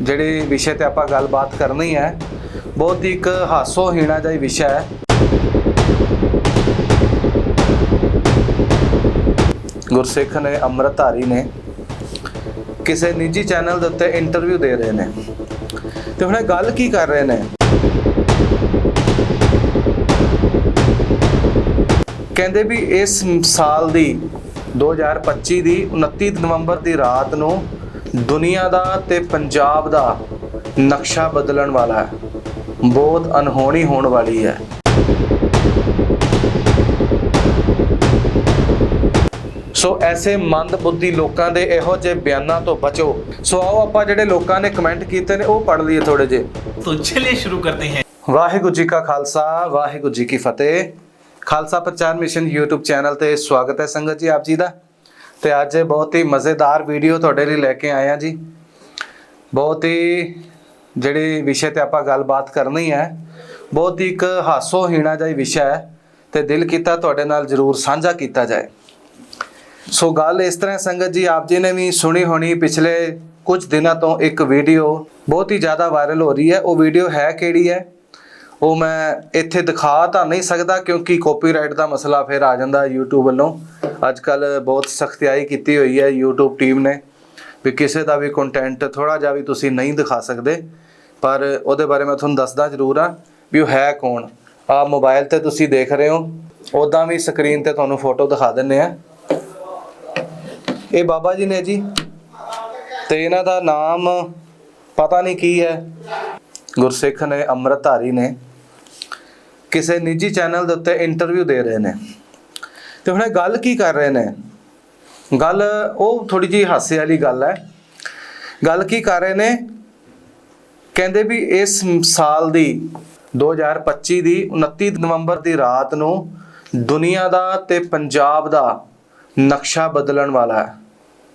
ਜਿਹੜੇ ਵਿਸ਼ੇ ਤੇ ਆਪਾਂ ਗੱਲਬਾਤ ਕਰਨੀ ਹੈ, ਬਹੁਤ ਹੀ ਇੱਕ ਹਾਸੋਹੀਣਾ ਜਿਹਾ ਵਿਸ਼ਾ ਹੈ। ਗੁਰਸਿੱਖ ਨੇ ਅੰਮ੍ਰਿਤਧਾਰੀ ਨੇ ਕਿਸੇ ਨਿੱਜੀ ਚੈਨਲ ਦੇ ਉੱਤੇ ਇੰਟਰਵਿਊ ਦੇ ਰਹੇ ਨੇ। ਤੇ ਹੁਣ ਇਹ ਗੱਲ ਕੀ ਕਰ ਰਹੇ ਨੇ? ਕਹਿੰਦੇ ਵੀ ਇਸ ਸਾਲ ਦੀ 2025 ਦੀ 29 ਨਵੰਬਰ ਦੀ ਰਾਤ ਨੂੰ ਦੁਨੀਆ ਦਾ ਤੇ ਪੰਜਾਬ ਦਾ ਨਕਸ਼ਾ ਬਦਲਣ ਵਾਲਾ ਹੈ। ਬਹੁਤ ਅਨਹੋਣੀ ਹੋਣ ਵਾਲੀ ਹੈ। ਸੋ ਐਸੇ ਮੰਦਬੁੱਧੀ ਲੋਕਾਂ ਦੇ ਇਹੋ ਜਿਹੇ ਬਿਆਨਾਂ ਤੋਂ ਬਚੋ। ਸੋ ਆਓ ਆਪਾਂ ਜਿਹੜੇ ਲੋਕਾਂ ਨੇ ਕਮੈਂਟ ਕੀਤੇ ਨੇ ਉਹ ਪੜ੍ਹ ਲਈਏ ਥੋੜੇ ਜੇ ਤੋ ਚਲਿਏ ਸ਼ੁਰੂ ਕਰਦੇ ਹਾਂ। ਵਾਹਿਗੁਰੂ ਜੀ ਕਾ ਖਾਲਸਾ ਵਾਹਿਗੁਰੂ ਜੀ ਕੀ ਫਤਿਹ। ਖਾਲਸਾ ਪ੍ਰਚਾਰ ਮਿਸ਼ਨ YouTube ਚੈਨਲ ਤੇ ਸਵਾਗਤ ਹੈ ਸੰਗਤ ਜੀ ਆਪ ਜੀ ਦਾ। ਤੇ ਅੱਜ ਬਹੁਤ ਹੀ ਮਜ਼ੇਦਾਰ ਵੀਡੀਓ ਤੁਹਾਡੇ ਲਈ ਲੈ ਕੇ ਆਏ ਹਾਂ ਜੀ। ਬਹੁਤ ਹੀ ਜਿਹੜੇ ਵਿਸ਼ੇ ਤੇ ਆਪਾਂ ਗੱਲਬਾਤ ਕਰਨੀ ਹੈ, ਬਹੁਤ ਹੀ ਇੱਕ ਹਾਸੋਹੀਣਾ ਜਿਹਾ ਵਿਸ਼ਾ ਹੈ ਤੇ ਦਿਲ ਕੀਤਾ ਤੁਹਾਡੇ ਨਾਲ ਜ਼ਰੂਰ ਸਾਂਝਾ ਕੀਤਾ ਜਾਏ। ਸੋ ਗੱਲ ਇਸ ਤਰ੍ਹਾਂ ਸੰਗਤ ਜੀ, ਆਪ ਜੀ ਨੇ ਵੀ ਸੁਣੀ ਹੋਣੀ ਪਿਛਲੇ ਕੁਝ ਦਿਨਾਂ ਤੋਂ ਇੱਕ ਵੀਡੀਓ ਬਹੁਤ ਹੀ ਜ਼ਿਆਦਾ ਵਾਇਰਲ ਹੋ ਰਹੀ ਹੈ। ਉਹ ਵੀਡੀਓ ਹੈ ਕਿਹੜੀ ਹੈ? ਉਹ ਮੈਂ ਇੱਥੇ ਦਿਖਾ ਤਾਂ ਨਹੀਂ ਸਕਦਾ ਕਿਉਂਕਿ ਕਾਪੀਰਾਈਟ ਦਾ ਮਸਲਾ ਫਿਰ ਆ ਜਾਂਦਾ ਹੈ YouTube ਵੱਲੋਂ। ਅੱਜ ਕੱਲ ਬਹੁਤ ਸਖਤਿਆਈ ਕੀਤੀ ਹੋਈ ਹੈ YouTube ਟੀਮ ਨੇ ਵੀ ਕਿਸੇ ਦਾ ਵੀ ਕੰਟੈਂਟ ਥੋੜਾ ਜਿਹਾ ਵੀ ਤੁਸੀਂ ਨਹੀਂ ਦਿਖਾ ਸਕਦੇ। ਪਰ ਉਹਦੇ ਬਾਰੇ ਮੈਂ ਤੁਹਾਨੂੰ ਦੱਸਦਾ ਜ਼ਰੂਰ ਆ ਵੀ ਉਹ ਹੈ ਕੌਣ। ਆ ਮੋਬਾਈਲ ਤੇ ਤੁਸੀਂ ਦੇਖ ਰਹੇ ਹੋ। ਉਦਾਂ ਵੀ ਸਕਰੀਨ ਤੇ ਤੁਹਾਨੂੰ ਫੋਟੋ ਦਿਖਾ ਦਿੰਨੇ ਆ ਇਹ ਬਾਬਾ ਜੀ ਨੇ ਜੀ। ਤੇ ਇਹਨਾਂ ਦਾ ਨਾਮ ਪਤਾ ਨਹੀਂ ਕੀ ਹੈ। ਗੁਰਸਿੱਖ ਨੇ, ਅੰਮ੍ਰਿਤਧਾਰੀ ਨੇ। ਕਿਸੇ ਨਿੱਜੀ ਚੈਨਲ ਦੇ ਉੱਤੇ ਇੰਟਰਵਿਊ ਦੇ ਰਹੇ ਨੇ। ਤੇ ਹੁਣ ਇਹ ਗੱਲ ਕੀ ਕਰ ਰਹੇ ਨੇ? ਗੱਲ ਉਹ ਥੋੜੀ ਜਿਹੀ ਹਾਸੇ ਵਾਲੀ ਗੱਲ ਹੈ। ਗੱਲ ਕੀ ਕਰ ਰਹੇ ਨੇ? ਕਹਿੰਦੇ ਵੀ ਇਸ ਸਾਲ ਦੀ 2025 ਦੀ 29 ਨਵੰਬਰ ਦੀ ਰਾਤ ਨੂੰ ਦੁਨੀਆ ਦਾ ਤੇ ਪੰਜਾਬ ਦਾ ਨਕਸ਼ਾ ਬਦਲਣ ਵਾਲਾ ਹੈ।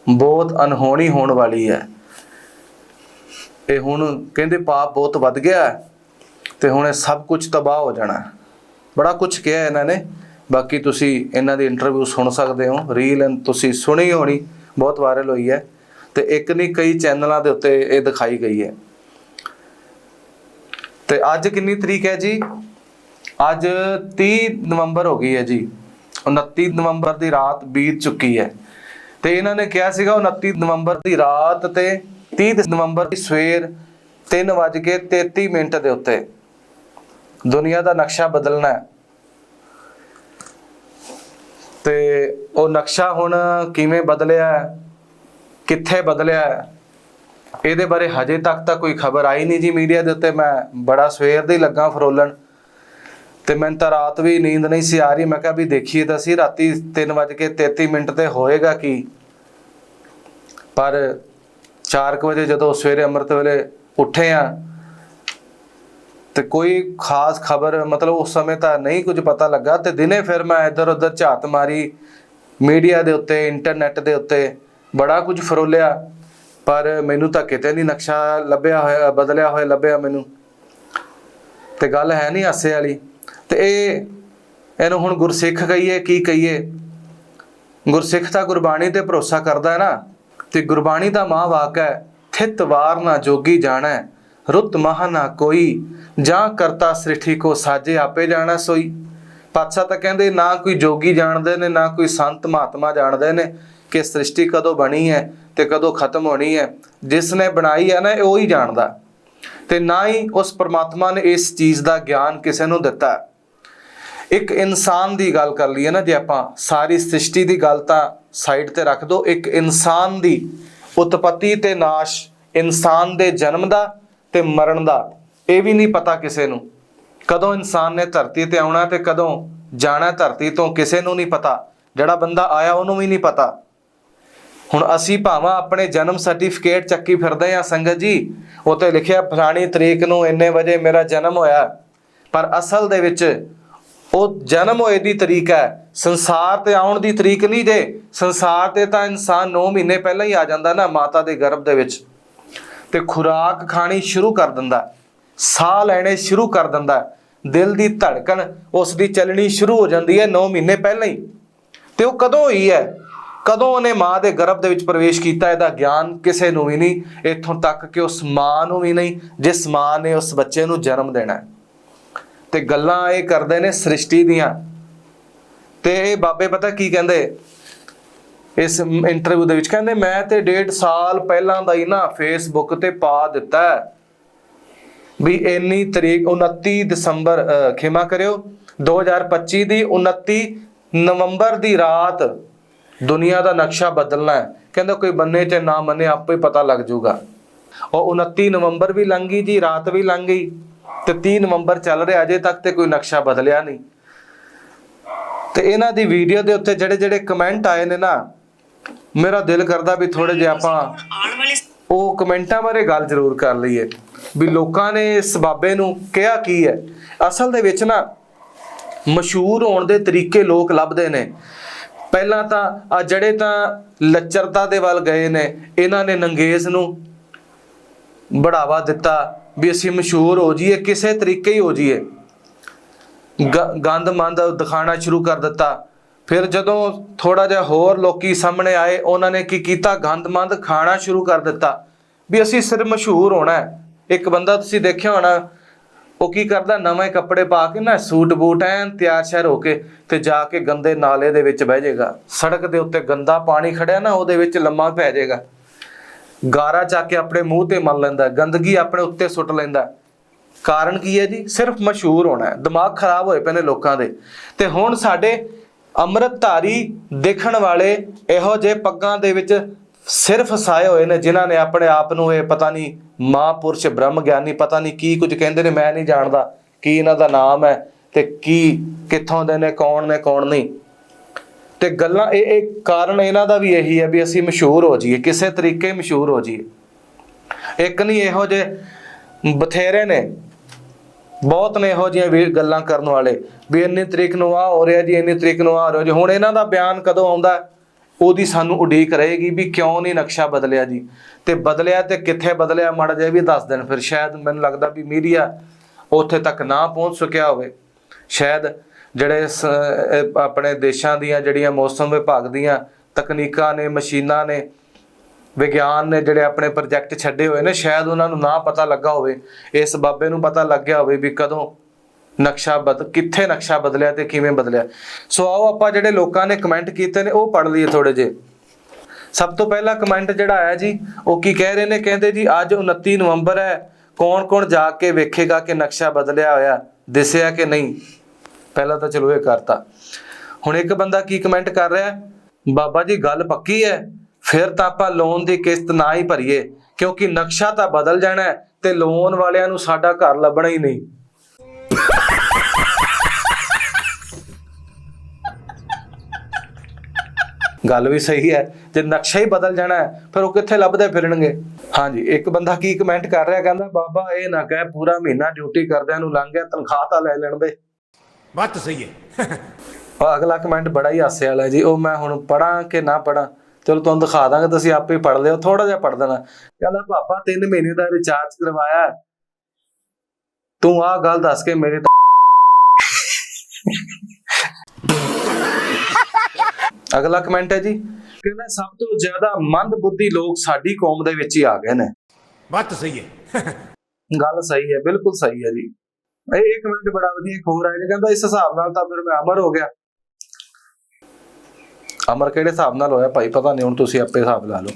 ਬਹੁਤ ਅਨਹੋਣੀ ਹੋਣ ਵਾਲੀ ਹੈ। ਇਹ ਹੁਣ ਕਹਿੰਦੇ ਪਾਪ ਬਹੁਤ ਵੱਧ ਗਿਆ ਤੇ ਹੁਣ ਇਹ ਸਭ ਕੁਝ ਤਬਾਹ ਹੋ ਜਾਣਾ ਬੜਾ ਕੁਝ ਕਿਹਾ ਇਹਨਾਂ ਨੇ। ਬਾਕੀ ਤੁਸੀਂ ਇਹਨਾਂ ਦੀ ਇੰਟਰਵਿਊ ਸੁਣ ਸਕਦੇ ਹੋ ਰੀਲ ਤੁਸੀਂ ਸੁਣੀ ਹੋਣੀ, ਬਹੁਤ ਵਾਇਰਲ ਹੋਈ ਹੈ ਤੇ ਇੱਕ ਨਹੀਂ, ਕਈ ਚੈਨਲਾਂ ਦੇ ਉੱਤੇ ਇਹ ਦਿਖਾਈ ਗਈ ਹੈ। ਤੇ ਅੱਜ ਕਿੰਨੀ ਤਰੀਕ ਹੈ ਜੀ? ਅੱਜ 30 ਨਵੰਬਰ ਹੋ ਗਈ ਹੈ ਜੀ। 29 ਨਵੰਬਰ ਦੀ ਰਾਤ ਬੀਤ ਚੁੱਕੀ ਹੈ। ਤੇ ਇਹਨਾਂ ਨੇ ਕਿਹਾ ਸੀਗਾ 29 ਨਵੰਬਰ ਦੀ ਰਾਤ ਤੇ 30 ਨਵੰਬਰ ਦੀ ਸਵੇਰ 3:33 ਮਿੰਟ ਦੇ ਉੱਤੇ ਦੁਨੀਆ ਦਾ ਨਕਸ਼ਾ ਬਦਲਣਾ ਹੈ। ਤੇ ਉਹ ਨਕਸ਼ਾ ਹੁਣ ਕਿਵੇਂ ਬਦਲਿਆ ਕਿੱਥੇ ਬਦਲਿਆ ਇਹਦੇ ਬਾਰੇ ਹਜੇ ਤੱਕ ਤਾਂ ਕੋਈ ਖਬਰ ਆਈ ਨਹੀਂ ਜੀ ਮੀਡੀਆ ਦੇ ਉੱਤੇ। ਮੈਂ ਬੜਾ ਸਵੇਰ ਦੇ ਲੱਗਾ ਫਰੋਲਣ ਤੇ ਮੈਨੂੰ ਤਾਂ ਰਾਤ ਵੀ ਨੀਂਦ ਨਹੀਂ ਸੀ ਆ ਰਹੀ। ਮੈਂ ਕਿਹਾ ਵੀ ਦੇਖੀਏ ਤਾਂ ਸੀ ਰਾਤੀ 3:33 ਮਿੰਟ ਤੇ ਹੋਏਗਾ ਕੀ? ਪਰ 4 ਵਜੇ ਜਦੋਂ ਸਵੇਰੇ ਅੰਮ੍ਰਿਤ ਵੇਲੇ ਉੱਠੇ ਆ ਤੇ ਕੋਈ ਖਾਸ ਖਬਰ, ਮਤਲਬ ਉਸ ਸਮੇਂ ਤਾਂ ਨਹੀਂ ਕੁਝ ਪਤਾ ਲੱਗਾ ਤੇ ਦਿਨੇ ਫਿਰ ਮੈਂ ਇੱਧਰ ਉੱਧਰ ਝਾਤ ਮਾਰੀ, ਮੀਡੀਆ ਦੇ ਉੱਤੇ, ਇੰਟਰਨੈਟ ਦੇ ਉੱਤੇ, ਬੜਾ ਕੁਝ ਫਰੋਲਿਆ, ਪਰ ਮੈਨੂੰ ਤਾਂ ਕਿਤੇ ਨਹੀਂ ਨਕਸ਼ਾ ਲੱਭਿਆ ਹੋਇਆ, ਬਦਲਿਆ ਹੋਇਆ ਲੱਭਿਆ ਮੈਨੂੰ। ਤੇ ਗੱਲ ਹੈ ਨਹੀਂ ਹਾਸੇ ਵਾਲੀ। ਤੇ ਇਹ, ਇਹਨੂੰ ਹੁਣ ਗੁਰਸਿੱਖ ਕਹੀਏ, ਕੀ ਕਹੀਏ? ਗੁਰਸਿੱਖ ਤਾਂ ਗੁਰਬਾਣੀ ਤੇ ਭਰੋਸਾ ਕਰਦਾ ਹੈ ਨਾ, ਤੇ ਗੁਰਬਾਣੀ ਦਾ ਮਾਂ ਵਾਕ ਹੈ, ਥਿਤ ਵਾਰ ਨਾ ਜੋਗੀ ਜਾਣਾ। ਰੁੱਤ ਮਹਾ ਨਾ ਕੋਈ, ਜਾਂ ਕਰਤਾ ਸ੍ਰਿਸ਼ਟੀ ਕੋ ਸਾਜੇ ਆਪੇ ਜਾਣਾ ਸੋਈ। ਪਾਤਸ਼ਾਹ ਤਾਂ ਕਹਿੰਦੇ, ਨਾ ਕੋਈ ਜੋਗੀ ਜਾਣਦੇ ਨੇ, ਨਾ ਕੋਈ ਸੰਤ ਮਹਾਤਮਾ ਜਾਣਦੇ ਨੇ ਕਿ ਸ੍ਰਿਸ਼ਟੀ ਕਦੋਂ ਬਣੀ ਹੈ ਤੇ ਕਦੋਂ ਖਤਮ ਹੋਣੀ ਹੈ। ਜਿਸ ਨੇ ਬਣਾਈ ਹੈ ਨਾ ਇਹ ਉਹ ਹੀ ਜਾਣਦਾ। ਤੇ ਨਾ ਹੀ ਉਸ ਪਰਮਾਤਮਾ ਨੇ ਇਸ ਚੀਜ਼ ਦਾ ਗਿਆਨ ਕਿਸੇ ਨੂੰ ਦਿੱਤਾ। ਇੱਕ ਇਨਸਾਨ ਦੀ ਗੱਲ ਕਰ ਲਈਏ ਨਾ, ਜੇ ਆਪਾਂ ਸਾਰੀ ਸ੍ਰਿਸ਼ਟੀ ਦੀ ਗੱਲ ਤਾਂ ਸਾਈਡ ਤੇ ਰੱਖ ਦੋ, ਇੱਕ ਇਨਸਾਨ ਦੀ ਉਤਪਤੀ ਤੇ ਨਾਸ਼ ਇਨਸਾਨ ਦੇ ਜਨਮ ਦਾ ਤੇ ਮਰਨ ਦਾ, ਇਹ ਵੀ ਨਹੀਂ ਪਤਾ ਕਿਸੇ ਨੂੰ। ਕਦੋਂ ਇਨਸਾਨ ਨੇ ਧਰਤੀ ਤੇ ਆਉਣਾ ਤੇ ਕਦੋਂ ਜਾਣਾ ਧਰਤੀ ਤੋਂ, ਕਿਸੇ ਨੂੰ ਨਹੀਂ ਪਤਾ। ਜਿਹੜਾ ਬੰਦਾ ਆਇਆ, ਉਹਨੂੰ ਵੀ ਨਹੀਂ ਪਤਾ। ਹੁਣ ਅਸੀਂ ਭਾਵਾਂ ਆਪਣੇ ਜਨਮ ਸਰਟੀਫਿਕੇਟ ਚੱਕੀ ਫਿਰਦੇ ਆ ਸੰਗਤ ਜੀ। ਉਤੇ ਲਿਖਿਆ, ਫਲਾਣੀ ਤਰੀਕ ਨੂੰ ਇੰਨੇ ਵਜੇ ਮੇਰਾ ਜਨਮ ਹੋਇਆ ਪਰ ਅਸਲ ਦੇ ਵਿੱਚ ਉਹ ਜਨਮ ਹੋਏ ਦੀ ਤਰੀਕ ਹੈ। ਸੰਸਾਰ ਤੇ ਆਉਣ ਦੀ ਤਰੀਕ ਨਹੀਂ ਜੇ। ਸੰਸਾਰ ਤੇ ਤਾਂ ਇਨਸਾਨ 9 ਮਹੀਨੇ ਪਹਿਲਾਂ ਹੀ ਆ ਜਾਂਦਾ ਨਾ, ਮਾਤਾ ਦੇ ਗਰਭ ਦੇ ਵਿੱਚ। ਤੇ ਖੁਰਾਕ ਖਾਣੀ ਸ਼ੁਰੂ ਕਰ ਦਿੰਦਾ ਸਾਹ ਲੈਣੇ ਸ਼ੁਰੂ ਕਰ ਦਿੰਦਾ ਦਿਲ ਦੀ ਧੜਕਣ ਉਸ ਦੀ ਚੱਲਣੀ ਸ਼ੁਰੂ ਹੋ ਜਾਂਦੀ ਹੈ 9 ਮਹੀਨੇ ਪਹਿਲਾਂ ਹੀ। ਤੇ ਉਹ ਕਦੋਂ ਹੋਈ ਹੈ? ਕਦੋਂ ਉਹਨੇ ਮਾਂ ਦੇ ਗਰਭ ਦੇ ਵਿੱਚ ਪ੍ਰਵੇਸ਼ ਕੀਤਾ, ਇਹਦਾ ਗਿਆਨ ਕਿਸੇ ਨੂੰ ਵੀ ਨਹੀਂ, ਇੱਥੋਂ ਤੱਕ ਕਿ ਉਸ ਮਾਂ ਨੂੰ ਵੀ ਨਹੀਂ, ਜਿਸ ਮਾਂ ਨੇ ਉਸ ਬੱਚੇ ਨੂੰ ਜਨਮ ਦੇਣਾ ਹੈ। ਤੇ ਗੱਲਾਂ ਇਹ ਕਰਦੇ ਨੇ ਸ੍ਰਿਸ਼ਟੀ ਦੀਆਂ। ਤੇ ਇਹ ਬਾਬੇ ਪਤਾ ਕੀ ਕਹਿੰਦੇ? ਇਸ ਇੰਟਰਵਿਊ ਦੇ ਵਿੱਚ। ਕਹਿੰਦੇ, ਮੈਂ ਤੇ ਡੇਢ ਸਾਲ ਪਹਿਲਾਂ ਦਾ ਹੀ ਨਾ ਫੇਸਬੁੱਕ ਤੇ ਪਾ ਦਿੱਤਾ ਵੀ ਇੰਨੀ ਤਰੀਕ 29 ਦਸੰਬਰ ਖਿਮਾ ਕਰਿਓ। 2025 ਦੀ 29 ਨਵੰਬਰ ਦੀ ਰਾਤ ਦੁਨੀਆ ਦਾ ਨਕਸ਼ਾ ਬਦਲਣਾ ਹੈ। ਕਹਿੰਦਾ, ਕੋਈ ਬੰਨੇ ਤੇ ਨਾ ਮੰਨੇ, ਆਪੇ ਪਤਾ ਲੱਗ ਜਾਊਗਾ ਉਹ 29 ਨਵੰਬਰ ਵੀ ਲੰਘ ਗਈ ਜੀ, ਰਾਤ ਵੀ ਲੰਘ ਗਈ ਤੇ 30 ਨਵੰਬਰ ਚੱਲ ਰਿਹਾ, ਅਜੇ ਤੱਕ ਤੇ ਕੋਈ ਨਕਸ਼ਾ ਬਦਲਿਆ ਨਹੀਂ। ਤੇ ਇਹਨਾਂ ਦੀ ਵੀਡੀਓ ਦੇ ਉੱਤੇ ਜਿਹੜੇ ਜਿਹੜੇ ਕਮੈਂਟ ਆਏ ਨੇ ਨਾ ਮੇਰਾ ਦਿਲ ਕਰਦਾ ਵੀ ਥੋੜੇ ਜਿਹਾ ਆਪਾਂ ਆਉਣ ਵਾਲੇ ਉਹ ਕਮੈਂਟਾਂ ਬਾਰੇ ਗੱਲ ਜ਼ਰੂਰ ਕਰ ਲਈਏ ਵੀ ਲੋਕਾਂ ਨੇ ਇਸ ਬਾਬੇ ਨੂੰ ਕਿਹਾ ਕੀ ਹੈ? ਅਸਲ ਦੇ ਵਿੱਚ ਨਾ ਮਸ਼ਹੂਰ ਹੋਣ ਦੇ ਤਰੀਕੇ ਲੋਕ ਲੱਭਦੇ ਨੇ। ਪਹਿਲਾਂ ਤਾਂ ਆ ਜਿਹੜੇ ਤਾਂ ਲੱਚਰਤਾ ਦੇ ਵੱਲ ਗਏ ਨੇ ਇਹਨਾਂ ਨੇ ਨੰਗੇਜ਼ ਨੂੰ ਬੜਾਵਾ ਦਿੱਤਾ ਵੀ ਅਸੀਂ ਮਸ਼ਹੂਰ ਹੋ ਜਾਈਏ ਕਿਸੇ ਤਰੀਕੇ ਹੀ ਹੋ ਜਾਈਏ। ਗੰਦ ਮੰਦ ਦਿਖਾਣਾ ਸ਼ੁਰੂ ਕਰ ਦਿੱਤਾ। ਫਿਰ ਜਦੋਂ ਥੋੜਾ ਜਿਹਾ ਹੋਰ ਲੋਕੀ ਸਾਹਮਣੇ ਆਏ, ਉਹਨਾਂ ਨੇ ਕੀ ਕੀਤਾ? ਗੰਦ ਮੰਦ ਖਾਣਾ ਸ਼ੁਰੂ ਕਰ ਦਿੱਤਾ ਵੀ ਅਸੀਂ ਸਿਰ ਮਸ਼ਹੂਰ ਹੋਣਾ ਹੈ। ਇੱਕ ਬੰਦਾ ਤੁਸੀਂ ਦੇਖਿਆ ਹੋਣਾ, ਉਹ ਕੀ ਕਰਦਾ? ਨਵੇਂ ਕੱਪੜੇ ਪਾ ਕੇ ਨਾ ਸੂਟ ਬੂਟ ਐਨ ਤਿਆਰ ਸ਼ਿਆਰ ਹੋ ਕੇ ਤੇ ਜਾ ਕੇ ਗੰਦੇ ਨਾਲੇ ਦੇ ਵਿੱਚ ਬਹਿ ਜਾਏਗਾ। ਸੜਕ ਦੇ ਉੱਤੇ ਗੰਦਾ ਪਾਣੀ ਖੜਿਆ ਨਾ, ਉਹਦੇ ਵਿੱਚ ਲੰਮਾ ਪੈ ਜਾਏਗਾ। ਗਾਰਾ ਚੱਕ ਕੇ ਆਪਣੇ ਮੂੰਹ ਤੇ ਮਲ ਲੈਂਦਾ, ਗੰਦਗੀ ਆਪਣੇ ਉੱਤੇ ਸੁੱਟ ਲੈਂਦਾ। ਕਾਰਨ ਕੀ ਹੈ ਜੀ? ਸਿਰਫ ਮਸ਼ਹੂਰ ਹੋਣਾ ਦਿਮਾਗ ਖਰਾਬ ਹੋਏ ਪਏ ਨੇ ਲੋਕਾਂ ਦੇ। ਤੇ ਹੁਣ ਸਾਡੇ ਅੰਮ੍ਰਿਤਧਾਰੀ ਦੇਖਣ ਵਾਲੇ ਇਹੋ ਜਿਹੇ ਪੱਗਾਂ ਦੇ ਵਿੱਚ ਸਿਰ ਫਸਾਏ ਹੋਏ ਨੇ ਜਿਨ੍ਹਾਂ ਨੇ ਆਪਣੇ ਆਪ ਨੂੰ ਇਹ ਪਤਾ ਨਹੀਂ ਮਹਾਂਪੁਰਸ਼ ਬ੍ਰਹਮ ਗਿਆਨੀ ਪਤਾ ਨਹੀਂ ਕੀ ਕੁਝ ਕਹਿੰਦੇ ਨੇ, ਮੈਂ ਨਹੀਂ ਜਾਣਦਾ ਕੀ ਇਹਨਾਂ ਦਾ ਨਾਮ ਹੈ ਤੇ ਕੀ ਕਿੱਥੋਂ ਦੇ ਨੇ, ਕੌਣ ਨੇ, ਕੌਣ ਨਹੀਂ। ਤੇ ਗੱਲਾਂ ਇਹ ਇਹ ਕਾਰਨ ਇਹਨਾਂ ਦਾ ਵੀ ਇਹੀ ਹੈ ਵੀ ਅਸੀਂ ਮਸ਼ਹੂਰ ਹੋ ਜਾਈਏ, ਕਿਸੇ ਤਰੀਕੇ ਮਸ਼ਹੂਰ ਹੋ ਜਾਈਏ। ਇੱਕ ਨਹੀਂ ਇਹੋ ਜਿਹੇ ਬਥੇਰੇ ਨੇ ਬਹੁਤ ਨੇ ਇਹੋ ਜਿਹੀਆਂ ਵੀ ਗੱਲਾਂ ਕਰਨ ਵਾਲੇ ਵੀ ਇੰਨੀ ਤਰੀਕ ਨੂੰ ਆ ਹੋ ਰਿਹਾ ਜੀ, ਇੰਨੀ ਤਰੀਕ ਨੂੰ ਆ ਹੋ ਰਿਹਾ ਜੀ। ਹੁਣ ਇਹਨਾਂ ਦਾ ਬਿਆਨ ਕਦੋਂ ਆਉਂਦਾ? ਉਹਦੀ ਸਾਨੂੰ ਉਡੀਕ ਰਹੇਗੀ ਵੀ ਕਿਉਂ ਨਹੀਂ ਨਕਸ਼ਾ ਬਦਲਿਆ ਜੀ। ਤੇ ਬਦਲਿਆ ਤੇ ਕਿੱਥੇ ਬਦਲਿਆ ਮਾੜਾ ਜਿਹਾ ਇਹ ਵੀ ਦੱਸ ਦੇਣ। ਫਿਰ ਸ਼ਾਇਦ ਮੈਨੂੰ ਲੱਗਦਾ ਵੀ ਮੀਡੀਆ ਉੱਥੇ ਤੱਕ ਨਾ ਪਹੁੰਚ ਸਕਿਆ ਹੋਵੇ। ਸ਼ਾਇਦ ਜਿਹੜੇ ਸ- ਆਪਣੇ ਦੇਸ਼ਾਂ ਦੀਆਂ ਜਿਹੜੀਆਂ ਮੌਸਮ ਵਿਭਾਗ ਦੀਆਂ ਤਕਨੀਕਾਂ ਨੇ, ਮਸ਼ੀਨਾਂ ਨੇ ਵਿਗਿਆਨ ਨੇ ਜਿਹੜੇ ਆਪਣੇ ਪ੍ਰੋਜੈਕਟ ਛੱਡੇ ਹੋਏ ਨੇ, ਸ਼ਾਇਦ ਉਹਨਾਂ ਨੂੰ ਨਾ ਪਤਾ ਲੱਗਾ ਹੋਵੇ, ਇਸ ਬਾਬੇ ਨੂੰ ਪਤਾ ਲੱਗਿਆ ਹੋਵੇ ਵੀ ਕਦੋਂ ਨਕਸ਼ਾ ਬਦ, ਕਿੱਥੇ ਨਕਸ਼ਾ ਬਦਲਿਆ ਤੇ ਕਿਵੇਂ ਬਦਲਿਆ। ਸੋ ਆਓ ਆਪਾਂ ਜਿਹੜੇ ਲੋਕਾਂ ਨੇ ਕਮੈਂਟ ਕੀਤੇ ਨੇ, ਉਹ ਪੜ੍ਹ ਲਈਏ ਥੋੜੇ ਜੇ ਸਭ ਤੋਂ ਪਹਿਲਾ ਕਮੈਂਟ ਜਿਹੜਾ ਆਇਆ ਜੀ, ਉਹ ਕੀ ਕਹਿ ਰਹੇ ਨੇ? ਕਹਿੰਦੇ ਜੀ, ਅੱਜ 29 ਨਵੰਬਰ ਹੈ ਕੌਣ ਕੌਣ ਜਾ ਕੇ ਵੇਖੇਗਾ ਕਿ ਨਕਸ਼ਾ ਬਦਲਿਆ ਹੋਇਆ, ਦਿਸਿਆ ਕਿ ਨਹੀਂ? ਪਹਿਲਾਂ ਤਾਂ ਚਲੋ ਇਹ ਕਰਤਾ। ਹੁਣ ਇੱਕ ਬੰਦਾ ਕੀ ਕਮੈਂਟ ਕਰ ਰਿਹਾ ਬਾਬਾ ਜੀ, ਗੱਲ ਪੱਕੀ ਹੈ? ਫਿਰ ਤਾਂ ਆਪਾਂ ਲੋਨ ਦੀ ਕਿਸ਼ਤ ਨਾ ਹੀ ਭਰੀਏ ਕਿਉਂਕਿ ਨਕਸ਼ਾ ਤਾਂ ਬਦਲ ਜਾਣਾ ਹੈ ਤੇ ਲੋਨ ਵਾਲਿਆਂ ਨੂੰ ਸਾਡਾ ਘਰ ਲੱਭਣਾ ਹੀ ਨਹੀਂ। ਗੱਲ ਵੀ ਸਹੀ ਹੈ ਜੇ ਨਕਸ਼ਾ ਹੀ ਬਦਲ ਜਾਣਾ ਫਿਰ ਉਹ ਕਿੱਥੇ ਲੱਭਦੇ ਫਿਰਨਗੇ? ਹਾਂਜੀ ਇੱਕ ਬੰਦਾ ਕੀ ਕਮੈਂਟ ਕਰ ਰਿਹਾ ਕਹਿੰਦਾ ਬਾਬਾ ਇਹ ਨਾ ਕਹਿ ਪੂਰਾ ਮਹੀਨਾ ਡਿਊਟੀ ਕਰਦਿਆਂ ਨੂੰ ਲੰਘ ਗਿਆ ਤਨਖਾਹ ਤਾਂ ਲੈ ਲੈਣ ਦੇ। ਬਾਤ ਸਹੀ ਹੈ। ਅਗਲਾ ਕਮੈਂਟ ਬੜਾ ਹੀ ਹਾਸੇ ਵਾਲਾ ਜੀ ਉਹ ਮੈਂ ਹੁਣ ਪੜਾਂ ਕਿ ਨਾ ਪੜਾਂ ਚਲੋ ਤੁਹਾਨੂੰ ਦਿਖਾ ਦਾਂਗੇ ਤੁਸੀਂ ਆਪੇ ਪੜ ਲਿਓ ਥੋੜਾ ਜਿਹਾ ਪੜ ਦੇਣਾ। ਕਹਿੰਦਾ ਪਾਪਾ 3 ਮਹੀਨੇ ਦਾ ਰਿਚਾਰਜ ਕਰਵਾਇਆ ਤੂੰ ਆਹ ਗੱਲ ਦੱਸ ਕੇ ਮੇਰੇ ਅਗਲਾ ਕਮੈਂਟ ਹੈ ਜੀ। ਕਹਿੰਦਾ ਸਭ ਤੋਂ ਜ਼ਿਆਦਾ ਮੰਦ ਬੁੱਧੀ ਲੋਕ ਸਾਡੀ ਕੌਮ ਦੇ ਵਿੱਚ ਹੀ ਆ ਗਏ ਨੇ। ਬੱਤ ਸਹੀ ਹੈ। ਗੱਲ ਸਹੀ ਹੈ ਬਿਲਕੁਲ ਸਹੀ ਹੈ ਜੀ। ਇਹ ਕਮੈਂਟ ਬੜਾ ਵਧੀਆ ਖੋਰ ਆਇਆ ਕਹਿੰਦਾ ਇਸ ਹਿਸਾਬ ਨਾਲ ਤਾਂ ਫਿਰ ਮੈਂ ਅਮਰ ਹੋ ਗਿਆ। ਅਮਰ ਕਿਹੜੇ ਹਿਸਾਬ ਨਾਲ ਹੋਇਆ ਭਾਈ? ਪਤਾ ਨਹੀਂ, ਹੁਣ ਤੁਸੀਂ ਆਪੇ ਹਿਸਾਬ ਲਾ ਲਓ।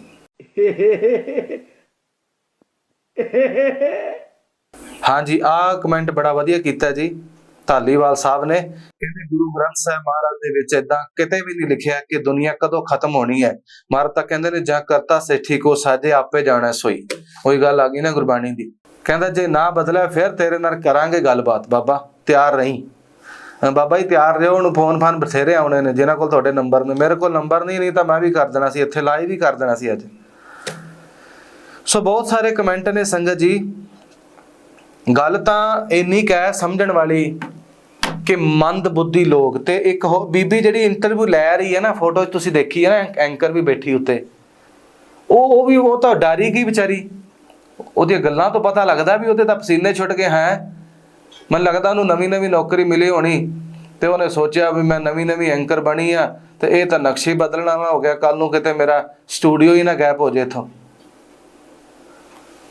ਹਾਂਜੀ, ਆਹ ਕਮੈਂਟ ਬੜਾ ਵਧੀਆ ਕੀਤਾ ਜੀ। ਧਾਲੀਵਾਲ ਸਾਹਿਬ ਨੇ। ਕਹਿੰਦੇ ਗੁਰੂ ਗ੍ਰੰਥ ਸਾਹਿਬ ਮਹਾਰਾਜ ਦੇ ਵਿੱਚ ਇਦਾਂ ਕਿਤੇ ਵੀ ਨਹੀਂ ਲਿਖਿਆ ਕਿ ਦੁਨੀਆ ਕਦੋਂ ਖਤਮ ਹੋਣੀ ਹੈ। ਮਹਾਰਾਜ ਤਾਂ ਕਹਿੰਦੇ ਨੇ, ਜਾਂ ਕਰਤਾ ਸੇਠੀ ਕੋ ਸਾਜੇ, ਆਪੇ ਜਾਣਾ ਸੋਈ। ਉਹੀ ਗੱਲ ਆ ਗਈ ਨਾ ਗੁਰਬਾਣੀ ਦੀ। ਕਹਿੰਦਾ, ਜੇ ਨਾ ਬਦਲਿਆ, ਫਿਰ ਤੇਰੇ ਨਾਲ ਕਰਾਂਗੇ ਗੱਲਬਾਤ, ਬਾਬਾ, ਤਿਆਰ ਰਹੀਂ। ਬਾਬਾ ਜੀ ਤਿਆਰ ਰਹੋ ਹੁਣ ਫੋਨ ਫਾਨ ਬਥੇਰੇ ਆਉਣੇ ਨੇ, ਜਿਨ੍ਹਾਂ ਕੋਲ ਤੁਹਾਡੇ ਨੰਬਰ ਨੇ। ਮੇਰੇ ਕੋਲ ਨੰਬਰ ਨਹੀਂ ਨਹੀਂ ਤਾਂ ਮੈਂ ਵੀ ਕਰ ਦੇਣਾ ਸੀ, ਇੱਥੇ ਲਾਈਵ ਹੀ ਕਰ ਦੇਣਾ ਸੀ ਅੱਜ। ਸੋ ਬਹੁਤ ਸਾਰੇ ਕਮੈਂਟ ਨੇ ਸੰਗਤ ਜੀ। ਗੱਲ ਤਾਂ ਇੰਨੀ ਕਹਿ ਸਮਝਣ ਵਾਲੀ ਕਿ ਮੰਦ ਬੁੱਧੀ ਲੋਕ ਤੇ ਇੱਕ ਹੋ, ਬੀਬੀ ਜਿਹੜੀ ਇੰਟਰਵਿਊ ਲੈ ਰਹੀ ਹੈ ਨਾ ਫੋਟੋ 'ਚ ਤੁਸੀਂ ਦੇਖੀ ਹੈ ਨਾ ਐਂਕਰ ਵੀ ਬੈਠੀ ਉੱਤੇ। ਉਹ ਉਹ ਵੀ, ਉਹ ਤਾਂ ਡਰੀ ਗਈ ਵਿਚਾਰੀ। ਉਹਦੀਆਂ ਗੱਲਾਂ ਤੋਂ ਪਤਾ ਲੱਗਦਾ ਵੀ ਉਹਦੇ ਤਾਂ ਪਸੀਨੇ ਛੁੱਟ ਗਏ, ਹੈ। ਮੈਨੂੰ ਲੱਗਦਾ ਉਹਨੂੰ ਨਵੀਂ ਨਵੀਂ ਨੌਕਰੀ ਮਿਲੀ ਹੋਣੀ ਤੇ ਉਹਨੇ ਸੋਚਿਆ ਵੀ ਮੈਂ ਨਵੀਂ ਨਵੀਂ ਐਂਕਰ ਬਣੀ ਆ ਤੇ ਇਹ ਤਾਂ ਨਕਸ਼ੇ ਬਦਲਣਾ ਹੋ ਗਿਆ ਕੱਲ ਨੂੰ ਕਿਤੇ ਮੇਰਾ ਸਟੂਡੀਓ ਹੀ ਨਾ ਗੈਪ ਹੋ ਜੇ ਇਥੋਂ।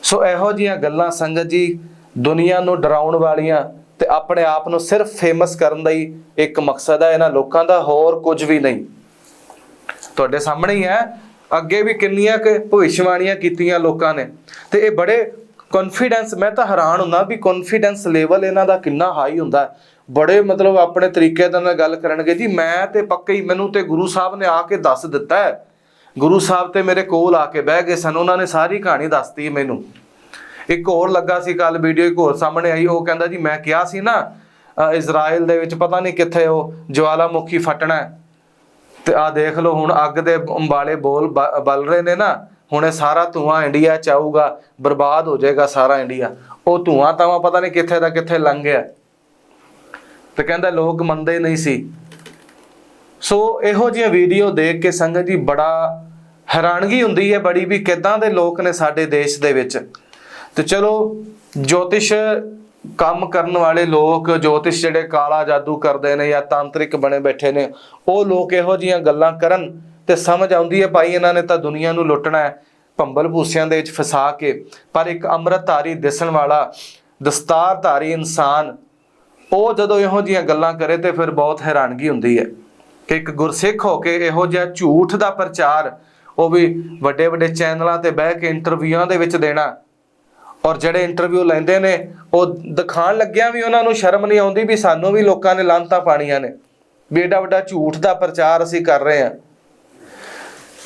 ਸੋ ਇਹੋ ਜੀਆਂ ਗੱਲਾਂ ਸੰਗਤ ਜੀ ਦੁਨੀਆ ਨੂੰ ਡਰਾਉਣ ਵਾਲੀਆਂ ਤੇ ਆਪਣੇ ਆਪ ਨੂੰ ਸਿਰਫ ਫੇਮਸ ਕਰਨ ਦਾ ਹੀ ਇੱਕ ਮਕਸਦ ਹੈ ਇਹਨਾਂ ਲੋਕਾਂ ਦਾ ਹੋਰ ਕੁਝ ਵੀ ਨਹੀਂ। ਤੁਹਾਡੇ ਸਾਹਮਣੇ ਹੀ ਹੈ, ਅੱਗੇ ਵੀ ਕਿੰਨੀਆਂ ਕਿ ਭਵਿੱਖਬਾਣੀਆਂ ਕੀਤੀਆਂ ਲੋਕਾਂ ਨੇ ਤੇ ਇਹ ਬੜੇ ਕੌਨਫੀਡੈਂਸ ਮੈਂ ਤਾਂ ਹੈਰਾਨ ਹੁੰਦਾ ਵੀ ਕੌਨਫੀਡੈਂਸ ਲੈਵਲ ਇਹਨਾਂ ਦਾ ਕਿੰਨਾ ਹਾਈ ਹੁੰਦਾ ਬੜੇ ਮਤਲਬ ਆਪਣੇ ਤਰੀਕੇ ਨਾਲ ਗੱਲ ਕਰਨਗੇ ਜੀ, ਮੈਂ ਤੇ ਪੱਕਾ ਹੀ ਮੈਨੂੰ ਤੇ ਗੁਰੂ ਸਾਹਿਬ ਨੇ ਆ ਕੇ ਦੱਸ ਦਿੱਤਾ ਹੈ। ਗੁਰੂ ਸਾਹਿਬ ਤੇ ਮੇਰੇ ਕੋਲ ਆ ਕੇ ਬਹਿ ਗਏ ਸਨ, ਉਹਨਾਂ ਨੇ ਸਾਰੀ ਕਹਾਣੀ ਦੱਸਤੀ ਮੈਨੂੰ। ਇੱਕ ਹੋਰ ਲੱਗਾ ਸੀ ਕੱਲ ਵੀਡੀਓ ਇੱਕ ਹੋਰ ਸਾਹਮਣੇ ਆਈ, ਉਹ ਕਹਿੰਦਾ ਜੀ, ਮੈਂ ਕਿਹਾ ਸੀ ਨਾ ਇਜ਼ਰਾਈਲ ਦੇ ਵਿੱਚ ਪਤਾ ਨਹੀਂ ਕਿੱਥੇ ਉਹ ਜਵਾਲਾਮੁਖੀ ਫਟਣਾ ਤੇ ਆ ਦੇਖ ਲਓ ਹੁਣ ਅੱਗ ਦੇ ਅੰਬਾਲੇ ਬੋਲ ਬ- ਬਲ ਰਹੇ ਨੇ ਨਾ ਹੁਣ ਇਹ ਸਾਰਾ ਧੂਆਂ ਇੰਡੀਆ ਚ ਆਊਗਾ, ਬਰਬਾਦ ਹੋ ਜਾਏਗਾ ਸਾਰਾ ਇੰਡੀਆ। ਉਹ ਧੂਆਂ ਤਾਂ ਪਤਾ ਨਹੀਂ ਕਿੱਥੇ ਦਾ ਕਿੱਥੇ ਲੰਘ ਗਿਆ। ਤੇ ਕਹਿੰਦਾ ਲੋਕ ਮੰਨਦੇ ਨਹੀਂ ਸੀ। ਸੋ ਇਹੋ ਜਿਹੀਆਂ ਵੀਡੀਓ ਦੇਖ ਕੇ ਸੰਗਤ ਜੀ ਬੜਾ ਹੈਰਾਨਗੀ ਹੁੰਦੀ ਹੈ ਬੜੀ ਵੀ ਕਿਦਾਂ ਦੇ ਲੋਕ ਨੇ ਸਾਡੇ ਦੇਸ਼ ਦੇ ਵਿੱਚ। ਤੇ ਚਲੋ, ਜੋਤਿਸ਼ ਕੰਮ ਕਰਨ ਵਾਲੇ ਲੋਕ, ਜੋਤਿਸ਼ ਜਿਹੜੇ ਕਾਲਾ ਜਾਦੂ ਕਰਦੇ ਨੇ ਜਾਂ ਤਾਂਤਰਿਕ ਬਣੇ ਬੈਠੇ ਨੇ, ਉਹ ਲੋਕ ਇਹੋ ਜੀਆਂ ਗੱਲਾਂ ਕਰਨ। ਤੇ ਸਮਝ ਆਉਂਦੀ ਹੈ ਭਾਈ ਇਹਨਾਂ ਨੇ ਤਾਂ ਦੁਨੀਆ ਨੂੰ ਲੁੱਟਣਾ ਹੈ, ਭੰਬਲ ਭੂਸਿਆਂ ਦੇ ਵਿੱਚ ਫਸਾ ਕੇ। ਪਰ ਇੱਕ ਅੰਮ੍ਰਿਤਧਾਰੀ ਦਿਸਣ ਵਾਲਾ, ਦਸਤਾਰਧਾਰੀ ਇਨਸਾਨ, ਉਹ ਜਦੋਂ ਇਹੋ ਜੀਆਂ ਗੱਲਾਂ ਕਰੇ ਤੇ ਫਿਰ ਬਹੁਤ ਹੈਰਾਨਗੀ ਹੁੰਦੀ ਹੈ। ਕਿ ਇੱਕ ਗੁਰਸਿੱਖ ਹੋ ਕੇ ਇਹੋ ਜਿਹਾ ਝੂਠ ਦਾ ਪ੍ਰਚਾਰ, ਉਹ ਵੀ ਵੱਡੇ ਵੱਡੇ ਚੈਨਲਾਂ ਤੇ ਬਹਿ ਕੇ ਇੰਟਰਵਿਊਆਂ ਦੇ ਵਿੱਚ ਦੇਣਾ। ਔਰ ਜਿਹੜੇ ਇੰਟਰਵਿਊ ਲੈਂਦੇ ਨੇ, ਉਹ ਦਿਖਾਣ ਲੱਗਿਆ ਵੀ ਉਹਨਾਂ ਨੂੰ ਸ਼ਰਮ ਨਹੀਂ ਆਉਂਦੀ ਵੀ ਸਾਨੂੰ ਵੀ ਲੋਕਾਂ ਨੇ ਲਾਂਤਾਂ ਪਾਣੀਆਂ ਨੇ। ਵੀ ਐਡਾ ਵੱਡਾ ਝੂਠ ਦਾ ਪ੍ਰਚਾਰ ਅਸੀਂ ਕਰ ਰਹੇ ਹਾਂ।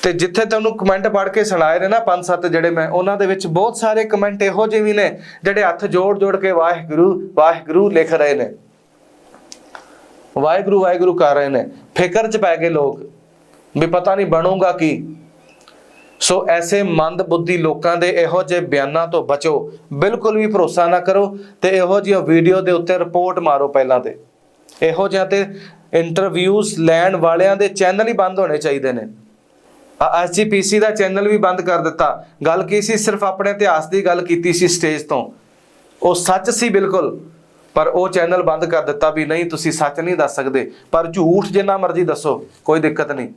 ਤੇ ਜਿੱਥੇ ਤੁਹਾਨੂੰ ਕਮੈਂਟ ਪੜ੍ਹ ਕੇ ਸੁਣਾਏ ਨੇ ਨਾ ਪੰਜ ਸੱਤ ਜਿਹੜੇ ਮੈਂ, ਉਹਨਾਂ ਦੇ ਵਿੱਚ ਬਹੁਤ ਸਾਰੇ ਕਮੈਂਟ ਇਹੋ ਜਿਹੇ ਵੀ ਨੇ, ਜਿਹੜੇ ਹੱਥ ਜੋੜ ਜੋੜ ਕੇ ਵਾਹਿਗੁਰੂ ਵਾਹਿਗੁਰੂ ਲਿਖ ਰਹੇ ਨੇ। ਵਾਹਿਗੁਰੂ ਵਾਹਿਗੁਰੂ ਕਰ ਰਹੇ ਨੇ। ਫਿਕਰ ਚ ਪੈ ਗਏ ਲੋਕ ਵੀ ਪਤਾ ਨਹੀਂ ਬਣੂਗਾ ਕੀ। ਸੋ ਐਸੇ ਮੰਦ ਬੁੱਧੀ ਲੋਕਾਂ ਦੇ ਇਹੋ ਜਿਹੇ ਬਿਆਨਾਂ ਤੋਂ ਬਚੋ। ਬਿਲਕੁਲ ਵੀ ਭਰੋਸਾ ਨਾ ਕਰੋ ਤੇ ਇਹੋ ਜਿਹੀਆਂ ਵੀਡੀਓ ਦੇ ਉੱਤੇ ਰਿਪੋਰਟ ਮਾਰੋ ਪਹਿਲਾਂ ਤੇ। ਇਹੋ ਜਿਹਾ ਤੇ ਇੰਟਰਵਿਊਜ਼ ਲੈਣ ਵਾਲਿਆਂ ਦੇ ਚੈਨਲ ਹੀ ਬੰਦ ਹੋਣੇ ਚਾਹੀਦੇ ਨੇ। ਐਸਜੀਪੀਸੀ ਦਾ ਚੈਨਲ ਵੀ ਬੰਦ ਕਰ ਦਿੱਤਾ। ਗੱਲ ਕੀ ਸੀ? ਸਿਰਫ ਆਪਣੇ ਇਤਿਹਾਸ ਦੀ ਗੱਲ ਕੀਤੀ ਸੀ ਸਟੇਜ ਤੋਂ। ਉਹ ਸੱਚ ਸੀ ਬਿਲਕੁਲ, ਪਰ ਉਹ ਚੈਨਲ ਬੰਦ ਕਰ ਦਿੱਤਾ ਵੀ ਨਹੀਂ, ਤੁਸੀਂ ਸੱਚ ਨਹੀਂ ਦੱਸ ਸਕਦੇ। ਪਰ ਝੂਠ ਜਿੰਨਾ ਮਰਜ਼ੀ ਦੱਸੋ, ਕੋਈ ਦਿੱਕਤ ਨਹੀਂ।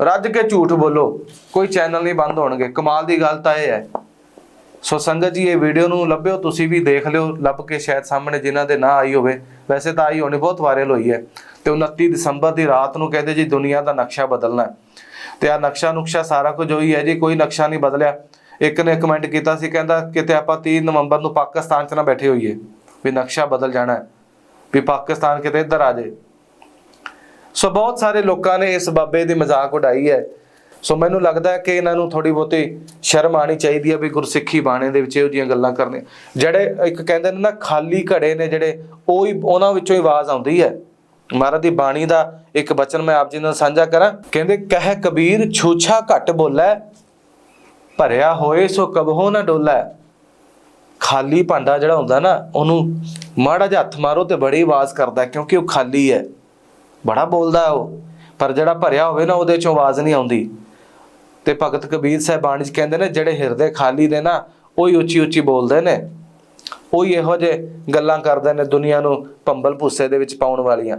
ਰੱਜ ਕੇ ਝੂਠ ਬੋਲੋ, ਕੋਈ ਚੈਨਲ ਨਹੀਂ ਬੰਦ ਹੋਣਗੇ। ਕਮਾਲ ਦੀ ਗੱਲ ਤਾਂ ਇਹ ਹੈ। ਸੋ ਸੰਗਤ ਜੀ, ਇਹ ਵੀਡੀਓ ਨੂੰ ਲੱਭਿਓ, ਤੁਸੀਂ ਵੀ ਦੇਖ ਲਿਓ, ਲੱਭ ਕੇ ਸ਼ਾਇਦ ਸਾਹਮਣੇ ਜਿਨ੍ਹਾਂ ਦੇ ਨਾ ਆਈ ਹੋਵੇ। ਵੈਸੇ ਤਾਂ ਆਈ ਹੋਣੀ, ਬਹੁਤ ਵਾਇਰਲ ਹੋਈ ਹੈ। ਤੇ 29 ਦਸੰਬਰ ਦੀ ਰਾਤ ਨੂੰ ਕਹਿੰਦੇ ਜੀ, ਦੁਨੀਆ ਦਾ ਨਕਸ਼ਾ ਬਦਲਣਾ ਹੈ। ਤੇ ਆ ਨਕਸ਼ਾ ਨੁਕਸ਼ਾ ਸਾਰਾ ਕੁਝ ਉਹੀ ਹੈ ਜੀ, ਕੋਈ ਨਕਸ਼ਾ ਨਹੀਂ ਬਦਲਿਆ। ਇੱਕ ਨੇ ਕਮੈਂਟ ਕੀਤਾ ਸੀ, ਕਹਿੰਦਾ ਕਿਤੇ ਆਪਾਂ 30 ਨਵੰਬਰ ਨੂੰ ਪਾਕਿਸਤਾਨ 'ਚ ਨਾ ਬੈਠੇ ਹੋਈਏ, ਵੀ ਨਕਸ਼ਾ ਬਦਲ ਜਾਣਾ ਹੈ, ਵੀ ਪਾਕਿਸਤਾਨ ਕਿਤੇ ਇੱਧਰ ਆ ਜਾਏ। ਸੋ ਬਹੁਤ ਸਾਰੇ ਲੋਕਾਂ ਨੇ ਇਸ ਬਾਬੇ ਦੀ ਮਜ਼ਾਕ ਉਡਾਈ ਹੈ। ਸੋ ਮੈਨੂੰ ਲੱਗਦਾ ਹੈ ਕਿ ਇਹਨਾਂ ਨੂੰ ਥੋੜੀ ਬਹੁਤੀ ਸ਼ਰਮ ਆਣੀ ਚਾਹੀਦੀ ਹੈ ਵੀ ਗੁਰਸਿੱਖੀ ਬਾਣੇ ਦੇ ਵਿੱਚ ਇਹੋ ਜਿਹੀਆਂ ਗੱਲਾਂ ਕਰਨੇ ਜਿਹੜੇ ਇੱਕ ਕਹਿੰਦੇ ਨੇ ਨਾ, ਖਾਲੀ ਘੜੇ ਨੇ ਜਿਹੜੇ, ਉਹ ਹੀ ਉਹਨਾਂ ਵਿੱਚੋਂ ਹੀ ਆਵਾਜ਼ ਆਉਂਦੀ ਹੈ। ਮਹਾਰਾਜ ਦੀ ਬਾਣੀ ਦਾ ਇੱਕ ਬਚਨ ਮੈਂ ਆਪ ਜੀ ਨਾਲ ਸਾਂਝਾ ਕਰਾਂ। ਕਹਿੰਦੇ, ਕਹਿ ਕਬੀਰ, ਛੂਛਾ ਘਟ ਬੋਲੇ, ਭਰਿਆ ਹੋਏ ਸੋ ਕਬਹੋ ਨਾ ਡੋਲੇ। ਖਾਲੀ ਭਾਂਡਾ ਜਿਹੜਾ ਹੁੰਦਾ ਨਾ, ਉਹਨੂੰ ਮਾੜਾ ਜਿਹਾ ਹੱਥ ਮਾਰੋ ਤੇ ਬੜੀ ਆਵਾਜ਼ ਕਰਦਾ, ਕਿਉਂਕਿ ਉਹ ਖਾਲੀ ਹੈ। ਬੜਾ ਬੋਲਦਾ ਉਹ, ਪਰ ਜਿਹੜਾ ਭਰਿਆ ਹੋਵੇ ਨਾ, ਉਹਦੇ ਚੋਂ ਆਵਾਜ਼ ਨਹੀਂ ਆਉਂਦੀ। ਤੇ ਭਗਤ ਕਬੀਰ ਸਾਹਿਬਾਨ ਬਾਣੀ ਕਹਿੰਦੇ ਨੇ, ਜਿਹੜੇ ਹਿਰਦੇ ਖਾਲੀ ਨੇ ਨਾ, ਉਹ ਹੀ ਉੱਚੀ ਉੱਚੀ ਬੋਲਦੇ ਨੇ। ਉਹ ਇਹੋ ਜਿਹੇ ਗੱਲਾਂ ਕਰਦੇ ਨੇ ਦੁਨੀਆ ਨੂੰ ਭੰਬਲ ਭੂਸੇ ਦੇ ਵਿੱਚ ਪਾਉਣ ਵਾਲੀਆਂ।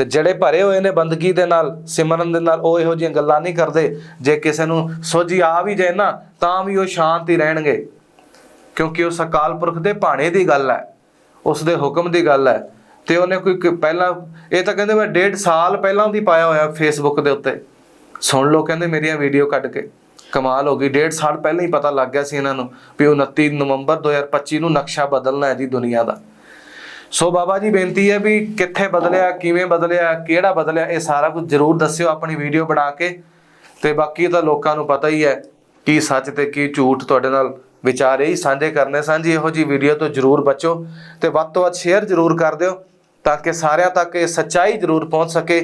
ਤੇ ਜਿਹੜੇ ਭਰੇ ਹੋਏ ਨੇ ਬੰਦਗੀ ਦੇ ਨਾਲ, ਸਿਮਰਨ ਦੇ ਨਾਲ, ਉਹ ਇਹੋ ਜਿਹੀਆਂ ਗੱਲਾਂ ਨਹੀਂ ਕਰਦੇ। ਜੇ ਕਿਸੇ ਨੂੰ ਸੋਝੀ ਆ ਵੀ ਜਾਏ ਨਾ, ਤਾਂ ਵੀ ਉਹ ਸ਼ਾਂਤੀ ਰਹਿਣਗੇ। ਕਿਉਂਕਿ ਉਹ ਸਕਾਲ ਪੁਰਖ ਦੇ ਭਾਣੇ ਦੀ ਗੱਲ ਹੈ, ਉਸ ਦੇ ਹੁਕਮ ਦੀ ਗੱਲ ਹੈ। ਤੇ ਉਹਨੇ ਕੋਈ ਪਹਿਲਾਂ, ਇਹ ਤਾਂ ਕਹਿੰਦੇ ਮੈਂ ਡੇਢ ਸਾਲ ਪਹਿਲਾਂ ਦੀ ਪਾਇਆ ਹੋਇਆ ਫੇਸਬੁੱਕ ਦੇ ਉੱਤੇ। ਸੁਣ ਲਓ ਕਹਿੰਦੇ ਮੇਰੀਆਂ ਵੀਡੀਓ ਕੱਢ ਕੇ। ਕਮਾਲ ਹੋ ਗਈ, ਡੇਢ ਸਾਲ ਪਹਿਲਾਂ ਹੀ ਪਤਾ ਲੱਗ ਗਿਆ ਸੀ ਇਹਨਾਂ ਨੂੰ ਵੀ 29 ਨਵੰਬਰ 2025 ਨੂੰ ਨਕਸ਼ਾ ਬਦਲਣਾ ਹੈ ਜੀ ਦੁਨੀਆ ਦਾ। ਸੋ ਬਾਬਾ ਜੀ, ਬੇਨਤੀ ਹੈ ਵੀ ਕਿੱਥੇ ਬਦਲਿਆ, ਕਿਵੇਂ ਬਦਲਿਆ, ਕਿਹੜਾ ਬਦਲਿਆ, ਇਹ ਸਾਰਾ ਕੁਝ ਜਰੂਰ ਦੱਸਿਓ ਆਪਣੀ ਵੀਡੀਓ ਬਣਾ ਕੇ। ਤੇ ਬਾਕੀ ਤਾਂ ਲੋਕਾਂ ਨੂੰ ਪਤਾ ਹੀ ਹੈ ਕੀ ਸੱਚ ਤੇ ਕੀ ਝੂਠ ਤੁਹਾਡੇ ਨਾਲ ਵਿਚਾਰੇ ਹੀ ਸਾਂਝੇ ਕਰਨੇ ਸਾਂਝੀ ਇਹੋ ਜੀ ਵੀਡੀਓ ਤੋਂ ਜਰੂਰ ਬਚੋ ਤੇ ਵੱਧ ਤੋਂ ਵੱਧ ਸ਼ੇਅਰ ਜਰੂਰ ਕਰ ਦਿਓ ਤਾਂ ਕਿ ਸਾਰਿਆਂ ਤੱਕ ਇਹ ਸੱਚਾਈ ਜਰੂਰ ਪਹੁੰਚ ਸਕੇ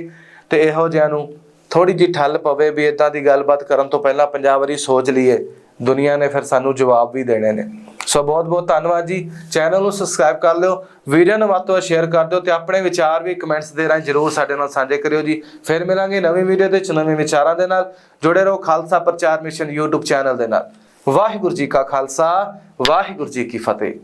ਤੇ ਇਹੋ ਜਿਹਿਆਂ ਨੂੰ ਥੋੜੀ ਜਿਹੀ ਠੱਲ ਪਵੇ ਵੀ ਇਦਾਂ ਦੀ ਗੱਲਬਾਤ ਕਰਨ ਤੋਂ ਪਹਿਲਾਂ ਪੰਜਾਬ ਵਾਰੀ ਸੋਚ ਲਈਏ। ਦੁਨੀਆ ਨੇ ਫਿਰ ਸਾਨੂੰ ਜਵਾਬ ਵੀ ਦੇਣੇ ਨੇ। ਸੋ ਬਹੁਤ ਬਹੁਤ ਧੰਨਵਾਦ ਜੀ। ਚੈਨਲ ਨੂੰ ਸਬਸਕ੍ਰਾਈਬ ਕਰ ਲਿਓ। ਵੀਡੀਓ ਨੂੰ ਵੱਧ ਤੋਂ ਵੱਧ ਸ਼ੇਅਰ ਕਰ ਦਿਓ ਤੇ ਆਪਣੇ ਵਿਚਾਰ ਵੀ ਕਮੈਂਟਸ ਦੇ ਰਾਹੀਂ ਜਰੂਰ ਸਾਡੇ ਨਾਲ ਸਾਂਝੇ ਕਰਿਓ ਜੀ। ਫਿਰ ਮਿਲਾਂਗੇ ਨਵੀਂ ਵੀਡੀਓ ਦੇ ਚ ਨਵੇਂ ਵਿਚਾਰਾਂ ਦੇ ਨਾਲ। ਜੁੜੇ ਰਹੋ ਖਾਲਸਾ ਪ੍ਰਚਾਰ ਮਿਸ਼ਨ YouTube ਚੈਨਲ ਦੇ ਨਾਲ। ਵਾਹਿਗੁਰੂ ਜੀ ਕਾ ਖਾਲਸਾ, ਵਾਹਿਗੁਰੂ ਜੀ ਕੀ ਫਤਿਹ।